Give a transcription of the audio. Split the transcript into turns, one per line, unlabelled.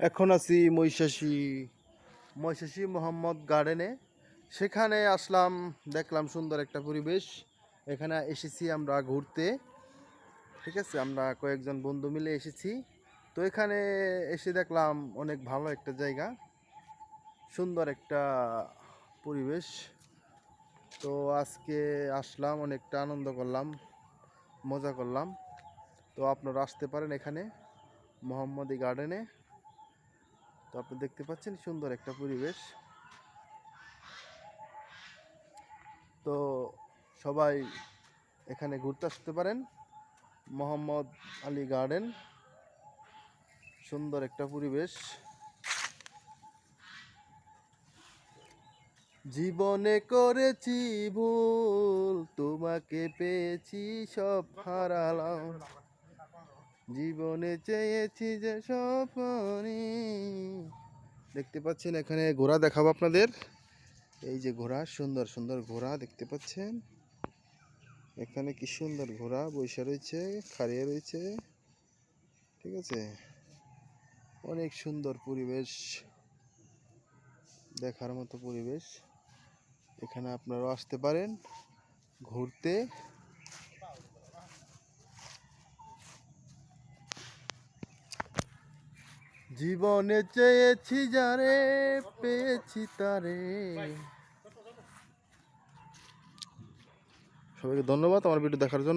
এখন আছি মহিষাসী মহিষাসী মোহাম্মদ গার্ডেনে সেখানে আসলাম, দেখলাম সুন্দর একটা পরিবেশ। এখানে এসেছি আমরা ঘুরতে। ঠিক আছে, আমরা কয়েকজন বন্ধু মিলে এসেছি। তো এখানে এসে দেখলাম অনেক ভালো একটা জায়গা। সুন্দর একটা পরিবেশ। তো আজকে আসলাম, অনেকটা আনন্দ করলাম, মজা করলাম। তো আপনারা আসতে পারেন এখানে, মোহাম্মদী গার্ডেনে তো আপনি দেখতে পাচ্ছেন সুন্দর একটা পরিবেশ। তো সবাই এখানে ঘুরতে আসতে পারেন। মোহাম্মদ আলী গার্ডেন, সুন্দর একটা পরিবেশ। জীবনে করেছি ভুল, তোমাকে পেয়েছি সব হারালাম। জীবনে চেয়েছি যে স্বপ্নে দেখতে পাচ্ছেন, এখানে ঘোড়া দেখাবো আপনাদের। এই যে ঘোড়া, সুন্দর সুন্দর ঘোড়া দেখতে পাচ্ছেন। এখানে কি সুন্দর ঘোড়া বৈশা রয়েছে, খাড়িয়ে রয়েছে। ঠিক আছে? অনেক সুন্দর পরিবেশ, দেখার মতো পরিবেশ। এখানে আপনারাও আসতে পারেন ঘুরতে। জীবনে চেয়েছি যারে পেয়েছি তারে। সবাইকে ধন্যবাদ আমার ভিডিও দেখার জন্য।